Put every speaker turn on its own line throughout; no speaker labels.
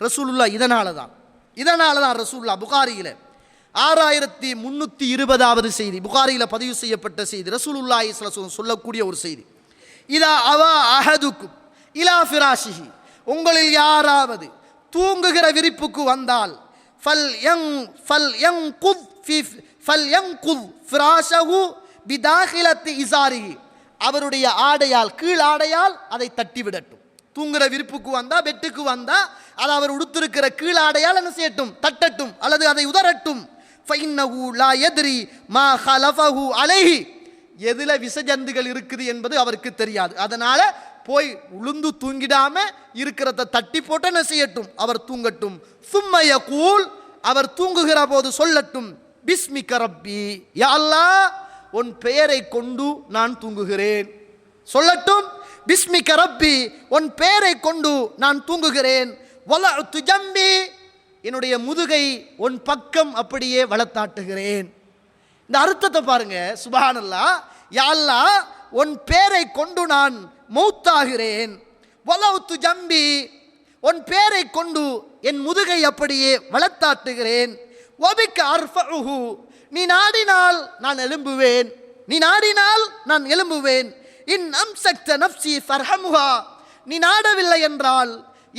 ரசூலுல்லா இதனால தான் இதனால தான் ரசூல்லா புகாரியில் ஆறாயிரத்தி முன்னூற்றி இருபதாவது செய்தி புகாரியில் பதிவு செய்யப்பட்ட செய்தி ரசூலுல்லா இஸ்லாம் சொல்லக்கூடிய ஒரு செய்தி. இதா அவா அஹதுக்கும் இலா ஃபிராஷிஹி உங்களில் யாராவது தூங்குகிற விரிப்புக்கு வந்தால் ஃபல் யங் ஃபல் யங் குத் ஃபல் யங் குத் ஃபிராஷகு பிதாகிலத்து இசாரிஹி. அவருடைய ஆடையால் கீழ் ஆடையால் அதை தட்டி விடட்டும் தூங்குற விருப்புக்கு வந்தா பெட்டுக்கு வந்தா அதை அவர் உடுத்திருக்கிற கீழ் ஆடையால் என்ன செய்யட்டும்? தட்டட்டும். அல்லது அதை உதறட்டும். ஃபைன்னஹு லா எதிரி அலைஹி. எதில் விசஜந்துகள் இருக்குது என்பது அவருக்கு தெரியாது. அதனால போய் உளுந்து தூங்கிடாம இருக்கிறத தட்டி போட்டு என்ன செய்யட்டும்? அவர் தூங்கட்டும். சும்மைய கூல் அவர் தூங்குகிற போது சொல்லட்டும். பிஸ்மி கரப்பி யா உன் பெயரை கொண்டு நான் தூங்குகிறேன். சொல்லட்டும். பிஸ்மிக ரப்பி உன் பேரை கொண்டு நான் தூங்குகிறேன். வலஅத்து ஜம்பி என்னுடைய முதுகை உன் பக்கம் அப்படியே வளர்த்தாட்டுகிறேன் இந்த அர்த்தத்தை பாருங்க சுபானல்லா யாழ்லா உன் பேரை கொண்டு நான் மௌத்தாகிறேன். வலவுத்து ஜம்பி உன் பேரை கொண்டு என் முதுகை அப்படியே வளர்த்தாட்டுகிறேன் ஒபிக்க அர்ஃபஹு நீ நாடினால் நான் எழும்புவேன். நீ நாடினால் நான் எழும்புவேன். இன் அம்சக்த நப்சி ஃபர்ஹமுஹா. நீ நாடவில்லை என்றால்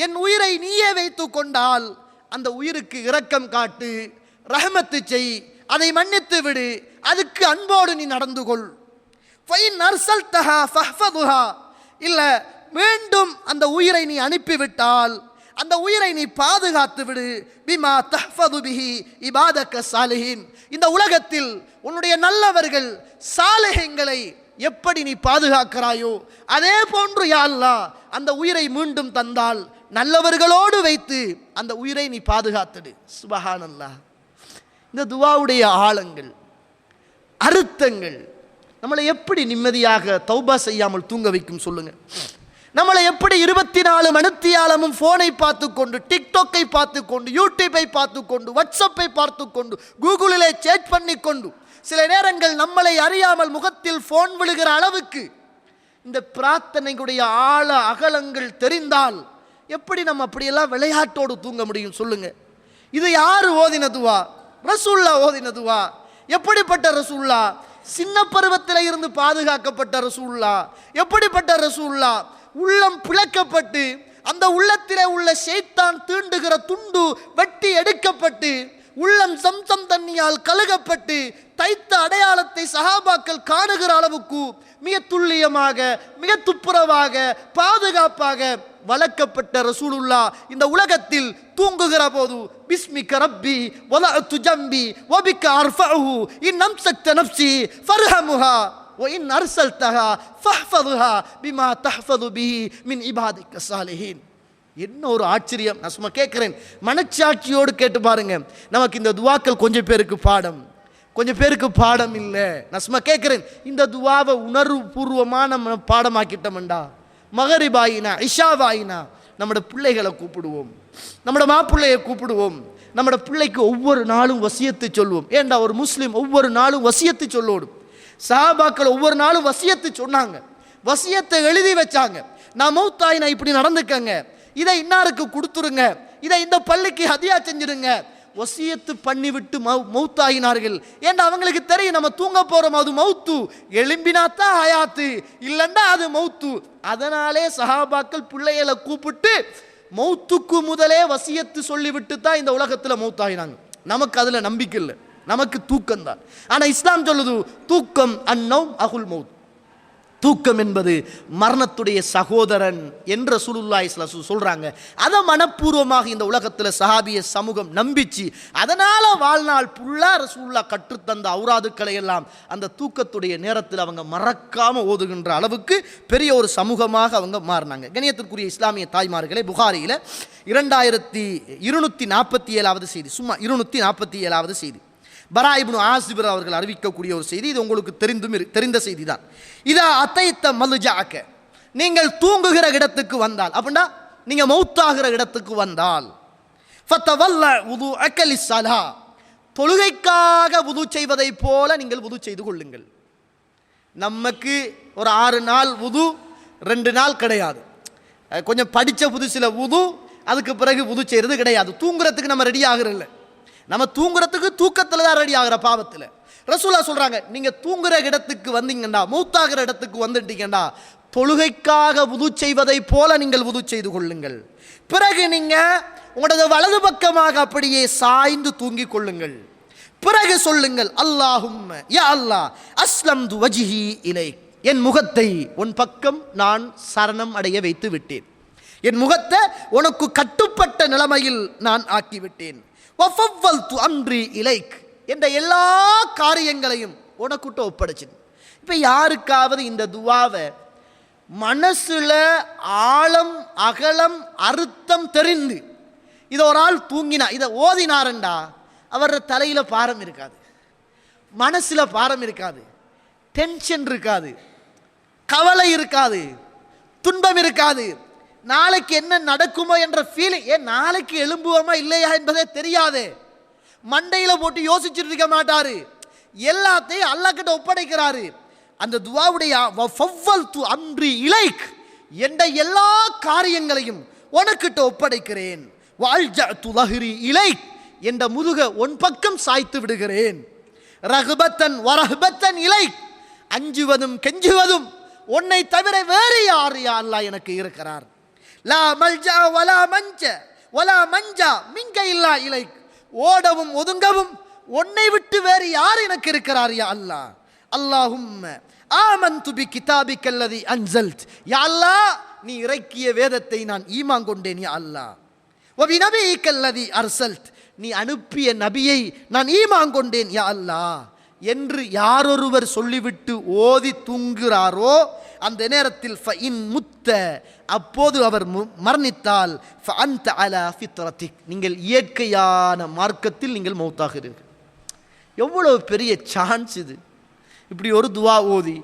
என் உயிரை நீயே வைத்துக் கொண்டால் அந்த உயிருக்கு இரக்கம் காட்டு ரஹமத்து செய் அதை மன்னித்து விடு அதுக்கு அன்போடு நீ நடந்து கொள். ஃபைன் அர்சல்தஹா ஃபஹ்ஃபதுஹா. இல்லை மீண்டும் அந்த உயிரை நீ அனுப்பிவிட்டால் அந்த உயிரை நீ பாதுகாத்து விடு. பிமா தஹ்ஃபது பிஹி இபாதக்க சாலிஹின். இந்த உலகத்தில் உன்னுடைய நல்லவர்கள் சாலிஹங்களை எப்படி நீ பாதுகாக்கிறாயோ அதே போன்று யாழ்லா அந்த உயிரை மீண்டும் தந்தால் நல்லவர்களோடு வைத்து அந்த உயிரை நீ பாதுகாத்துடு. சுபஹானல்லாஹ் இந்த துவாவுடைய ஆழங்கள் அர்த்தங்கள் நம்மளை எப்படி நிம்மதியாக தௌபா செய்யாமல் தூங்க வைக்கும் சொல்லுங்கள் நம்மளை எப்படி இருபத்தி நாலு மணித்தியாலமும் ஃபோனை பார்த்து கொண்டு டிக்டாக்கை பார்த்து கொண்டு யூடியூப்பை பார்த்து கொண்டு வாட்ஸ்அப்பை பார்த்து கொண்டு கூகுளிலே சேட் பண்ணி கொண்டு சில நேரங்கள் நம்மளை அறியாமல் முகத்தில் ஃபோன் விழுகிற அளவுக்கு இந்த பிரார்த்தனைகளுடைய ஆழ அகலங்கள் தெரிந்தால் எப்படி நம்ம அப்படியெல்லாம் விளையாட்டோடு தூங்க முடியும் சொல்லுங்க. இது யார் ஓதினதுவா? ரசூல்லா ஓதினதுவா? எப்படிப்பட்ட ரசூல்லா? சின்ன பருவத்தில் இருந்து பாதுகாக்கப்பட்ட ரசூல்லா? எப்படிப்பட்ட ரசூல்லா? உள்ளம் பிளக்கப்பட்டு அந்த உள்ளத்திலே உள்ள ஷைத்தான் தீண்டுகிற துண்டு வெட்டி எடுக்கப்பட்டு உள்ளம் சம்சம் தண்ணியால் கழுகப்பட்டு தைத்த அடையாளத்தை சகாபாக்கள் காணுகிற அளவுக்கு மிக துல்லியமாக மிக துப்புரவாக பாதுகாப்பாக வளர்க்கப்பட்ட ரசூலுல்லா இந்த உலகத்தில் தூங்குகிற போது பிஸ்மி கரப்பி ஒலா துஜம்பி ஒபிக்க அர்ஃபஹு இன் நம்சக்த நப்சி ஃபர்ஹமுஹா. ஒயின் அர்சல் தகா ஃபஹ்ஃபதுஹா பிமா தஹ்ஃபது பிஹி மின் இபாதிக்க சாலிஹீன் என்ன ஒரு ஆச்சரியம். நான் சும்மா கேட்குறேன். மனச்சாட்சியோடு கேட்டு பாருங்க. நமக்கு இந்த துவாக்கள் கொஞ்சம் பேருக்கு பாடம். கொஞ்சம் பேருக்கு பாடம் இல்லை. நான் சும்மா கேட்குறேன். இந்த துவாவை உணர்வு பூர்வமாக நம்ம பாடமாக்கிட்டோம்டா. மகரிபாயினா இஷாவாயினா நம்மட பிள்ளைகளை கூப்பிடுவோம். நம்மளோட மாப்பிள்ளையை கூப்பிடுவோம். நம்மட பிள்ளைக்கு ஒவ்வொரு நாளும் வசியத்து சொல்லுவோம் ஏண்டா ஒரு முஸ்லீம் ஒவ்வொரு நாளும் வசியத்து சொல்லோடும். சஹாபாக்கள் ஒவ்வொரு நாளும் வசியத்து சொன்னாங்க. வசியத்தை எழுதி வச்சாங்க. நான் மௌத்தாய் நான் இப்படி நடந்துக்கங்க. இதை இன்னாருக்கு கொடுத்துருங்க. இதை இந்த பள்ளிக்கு ஹதியா செஞ்சிடுங்க. வசியத்து பண்ணிவிட்டு மௌ மௌத்தாகினார்கள் ஏன்டா அவங்களுக்கு தெரியும் நம்ம தூங்க போகிறோம் அது மௌத்து. எழும்பினாத்தான் ஹயாத்து இல்லைன்னா அது மௌத்து. அதனாலே சஹாபாக்கள் பிள்ளைகளை கூப்பிட்டு மௌத்துக்கு முதலே வசியத்து சொல்லிவிட்டு தான் இந்த உலகத்தில் மௌத்தாகினாங்க நமக்கு அதில் நம்பிக்கை இல்லை. நமக்கு தூக்கம் தான். ஆனால் இஸ்லாம் சொல்லுது தூக்கம் அன்னௌம் அகுல் மௌத். தூக்கம் என்பது மரணத்துடைய சகோதரன் என்ற சுலுல்லா இஸ்லாம் சொல்கிறாங்க அதை மனப்பூர்வமாக இந்த உலகத்தில் சஹாபிய சமூகம் நம்பிச்சு அதனால் வாழ்நாள் புல்லா ரசூல்லா கற்றுத்தந்த அவுராதுக்களை எல்லாம் அந்த தூக்கத்துடைய நேரத்தில் அவங்க மறக்காமல் ஓதுகின்ற அளவுக்கு பெரிய ஒரு சமூகமாக அவங்க மாறினாங்க. கணியத்திற்குரிய இஸ்லாமிய தாய்மார்களே புகாரியில் இரண்டாயிரத்தி இருநூற்றி நாற்பத்தி ஏழாவது செய்தி. சும்மா இருநூற்றி நாற்பத்தி ஏழாவது செய்தி. பரா இப்னு ஆசிபர் அவர்கள் அறிவிக்கக்கூடிய ஒரு செய்தி இது உங்களுக்கு தெரிந்தும் தெரிந்த செய்தி தான் இதா அத்தைத்த மலுஜாக்க நீங்கள் தூங்குகிற இடத்துக்கு வந்தால் அப்படின்னா நீங்கள் மௌத்தாகிற இடத்துக்கு வந்தால் ஃபத்தவல்ல உது அக்கலி சலா தொழுகைக்காக உது செய்வதைப் போல நீங்கள் உது செய்து கொள்ளுங்கள். நமக்கு ஒரு ஆறு நாள் உது ரெண்டு நாள் கிடையாது. கொஞ்சம் படித்த புதுசில் உது அதுக்கு பிறகு புது செய்கிறது கிடையாது. தூங்குறதுக்கு நம்ம ரெடி ஆகிறதில்லை. நம்ம தூங்குறதுக்கு தூக்கத்தில் தான் ரெடி ஆகிற பாவத்தில். ரசூலா சொல்கிறாங்க நீங்கள் தூங்குற இடத்துக்கு வந்தீங்கண்டா மூத்தாகிற இடத்துக்கு வந்துட்டீங்கண்டா தொழுகைக்காக உது செய்வதை போல நீங்கள் உது செய்து கொள்ளுங்கள். பிறகு நீங்கள் உங்களது வலது பக்கமாக அப்படியே சாய்ந்து தூங்கிக் கொள்ளுங்கள். பிறகு சொல்லுங்கள் அல்லாஹும் யா அல்லாஹ் அஸ்லம் து வஜிஹி இலை என் முகத்தை உன் பக்கம் நான் சரணம் அடைய வைத்து விட்டேன். என் முகத்தை உனக்கு கட்டுப்பட்ட நிலைமையில் நான் ஆக்கிவிட்டேன். அம்ரி இலைக் என்ற எல்லா காரியங்களையும் உனக்குட்ட ஒப்படைச்சேன். இப்போ யாருக்காவது இந்த துவாவை மனசில் ஆழம் அகலம் அறுத்தம் தெரிந்து இதை ஒரு ஆள் தூங்கினா இதை ஓதினாரண்டா அவர் தலையில் பாரம் இருக்காது. மனசில் பாரம் இருக்காது. டென்ஷன் இருக்காது. கவலை இருக்காது. துன்பம் இருக்காது. நாளைக்கு என்ன நடக்குமோ என்ற ஃபீலிங் ஏன் நாளைக்கு எழும்புவோமா இல்லையா என்பதே தெரியாது. மண்டையில் போட்டு யோசிச்சுட்டு இருக்க மாட்டாரு. எல்லாத்தையும் அல்லாஹ் கிட்ட ஒப்படைக்கிறாரு. அந்த துவாவுடைய து அன்றி இலைக் என்ற எல்லா காரியங்களையும் உனக்கிட்ட ஒப்படைக்கிறேன். வாழ்ஜ துலகிரி இலைக் என்ற முதுக உன் பக்கம் சாய்த்து விடுகிறேன். ரகுபத்தன் வரகுபத்தன் இலை அஞ்சுவதும் கெஞ்சுவதும் உன்னை தவிர வேறு யார் யா அல்லாஹ் எனக்கு இருக்கிறார். லா மல்ஜா வலா மஞ்ச வலா மஞ்சா மிங்க இல்லா இலை ஓடவும் ஒதுங்கவும் உன்னை விட்டு வேறு யார் எனக்கு இருக்கிறார் யா அல்லாஹ் அல்லாஹும் ஆமந்தூபி கிதாபி கல்லதி அன்சல்ட் யா அல்லாஹ் நீ இறக்கிய வேதத்தை நான் ஈமான் கொண்டேன் யா அல்லாஹ் நபி கல்லதி அர்சல்ட் நீ அனுப்பிய நபியை நான் ஈமான் கொண்டேன் யா அல்லாஹ் என்று யாரொருவர் சொல்லிவிட்டு ஓதி தூங்குகிறாரோ அந்த நேரத்தில் ஃபஇன் முத்த அப்போது அவர் மரணித்தால் அந்த அலா ஃபித்ரத்திக் நீங்கள் இயற்கையான மார்க்கத்தில் நீங்கள் மௌத்தாகிறீர்கள் எவ்வளவு பெரிய சான்ஸ் இது. இப்படி ஒரு துவா ஓதி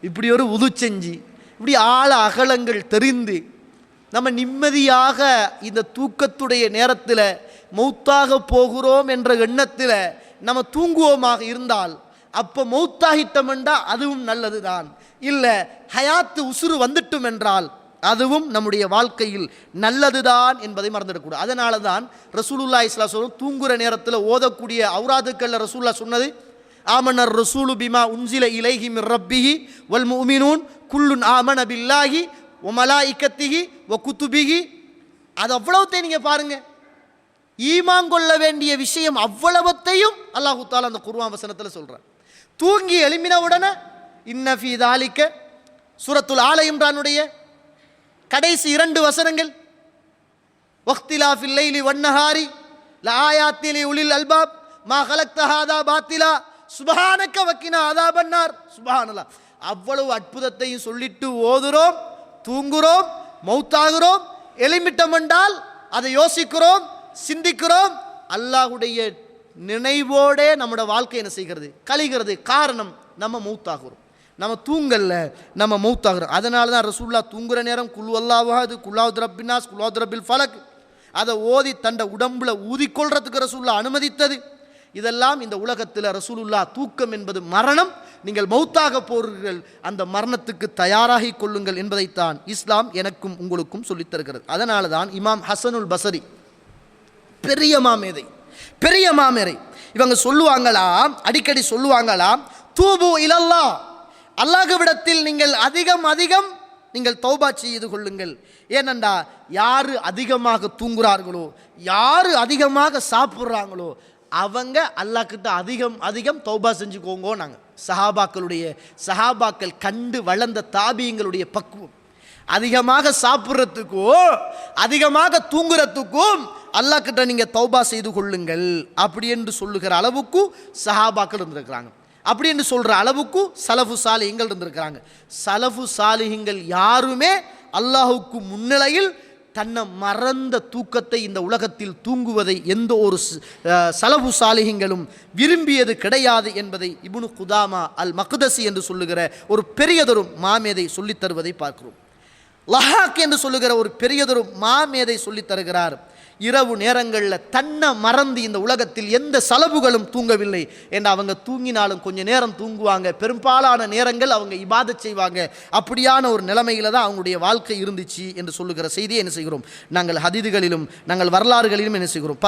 இப்படி ஒரு உது செஞ்சு இப்படி ஆழ அகலங்கள் தெரிந்து நம்ம நிம்மதியாக இந்த தூக்கத்துடைய நேரத்தில் மௌத்தாக போகிறோம் என்ற எண்ணத்தில் நம்ம தூங்குவோமாக இருந்தால் அப்போ மௌத்தாகிட்டோம்டா அதுவும் நல்லது தான் இல்லை ஹயாத்து உசுறு வந்துட்டும் என்றால் அதுவும் நம்முடைய வாழ்க்கையில் நல்லதுதான் என்பதை மறந்துடக்கூடாது. அதனால தான் ரசூலுல்லா இஸ்லா சொல்லும் தூங்குகிற நேரத்தில் ஓதக்கூடிய அவுராதுக்கள்ல ரசூல்லா சொன்னது ஆமனர் ரசூலு பிமா உன்சில இலைஹி ரப்பிஹி வல் முமினூன் குல்லுன் ஆமன பில்லாஹி ஒமலா இக்கத்திகி ஒ குத்துபிகி அது அவ்வளவுத்தையும் நீங்கள் பாருங்க. ஈமாங்கொள்ள வேண்டிய விஷயம் அவ்வளவத்தையும் அல்லாஹு தாலா அந்த குருவா வசனத்தில் சொல்கிறேன் தூங்கி எழும்பின உடனே இன்னஃபி தாலிக்க சூரத்துல் ஆல இம்ரானுடைய கடைசி இரண்டு வசனங்கள். வக்திலா ஃபில்லைலி வண்ணஹாரி லாயாத்திலி உலில் அல்பாப் மா கலக்தஹாதா பாத்திலா சுபஹானக்க வக்கினா அதா பண்ணார் சுபஹானலா அவ்வளவு அற்புதத்தையும் சொல்லிட்டு ஓதுறோம் தூங்குறோம் மௌத்தாகிறோம் எளிமிட்டம் என்றால் அதை யோசிக்கிறோம் சிந்திக்கிறோம். அல்லாஹுடைய நினைவோடே நம்மளோட வாழ்க்கை என்ன செய்கிறது? கழிகிறது. காரணம் நம்ம மௌத்தாகிறோம். நம்ம தூங்கல்ல நம்ம மௌத்தாகிறோம். அதனால தான் ரசூல்லா தூங்குற நேரம் குழுவல்லாவது அல்லாவாது குல்லாவுத் ரப்பினாஸ் குல்லாவுத் ரப்பில் ஃபலக். அதை ஓதி தண்ட உடம்புல ஊதிக்கொள்றதுக்கு ரசூல்லா அனுமதித்தது. இதெல்லாம் இந்த உலகத்தில் ரசூலுல்லா தூக்கம் என்பது மரணம். நீங்கள் மௌத்தாக போறீர்கள். அந்த மரணத்துக்கு தயாராகி கொள்ளுங்கள் என்பதைத்தான் இஸ்லாம் எனக்கும் உங்களுக்கும் சொல்லித் தருகிறது அதனால தான் இமாம் ஹசனுல் பசரி பெரிய மாமேதை பெரிய மாமேரை இவங்க சொல்லுவாங்களாம் அடிக்கடி சொல்லுவாங்களாம் தூபு இலல்லா. அல்லாஹுவிடத்தில் நீங்கள் அதிகம் அதிகம் நீங்கள் தௌபா செய்து கொள்ளுங்கள். ஏனண்டா யார் அதிகமாக தூங்குறார்களோ யார் அதிகமாக சாப்பிட்றாங்களோ அவங்க அல்லாக்கிட்ட அதிகம் அதிகம் தௌபா செஞ்சுக்கோங்கோ நாங்கள் சஹாபாக்களுடைய சஹாபாக்கள் கண்டு வளர்ந்த தாபியங்களுடைய பக்குவம். அதிகமாக சாப்பிட்றதுக்கும் அதிகமாக தூங்குறதுக்கும் அல்லாஹ் கிட்ட நீங்கள் தௌபா செய்து கொள்ளுங்கள். அப்படி என்று சொல்லுகிற அளவுக்கு சஹாபாக்கள் இருந்திருக்கிறாங்க. அப்படி என்று சொல்கிற அளவுக்கு சலஃபு சாலிஹிங்கள் இருந்திருக்கிறாங்க. சலஃபு சாலிஹிங்கள் யாருமே அல்லாஹுக்கு முன்னிலையில் தன்னை மறந்த தூக்கத்தை இந்த உலகத்தில் தூங்குவதை எந்த ஒரு சலவு சாலிகங்களும் விரும்பியது கிடையாது என்பதை இபுனு குதாமா அல் மக்தசி என்று சொல்லுகிற ஒரு பெரியதொரு மாமேதை சொல்லித் தருவதை பார்க்கிறோம். லஹாக் என்று சொல்லுகிற ஒரு பெரியதொரு மாமேதை சொல்லித் தருகிறார். இரவு நேரங்களில் தன்னை மறந்து இந்த உலகத்தில் எந்த செலவுகளும் தூங்கவில்லை என்று அவங்க தூங்கினாலும் கொஞ்ச நேரம் தூங்குவாங்க. பெரும்பாலான நேரங்கள் அவங்க இபாத செய்வாங்க. அப்படியான ஒரு நிலைமையில் தான் அவங்களுடைய வாழ்க்கை இருந்துச்சு என்று சொல்லுகிற செய்தியை என்ன செய்கிறோம்? நாங்கள் ஹதிதுகளிலும் நாங்கள் வரலாறுகளிலும் என்ன செய்கிறோம்?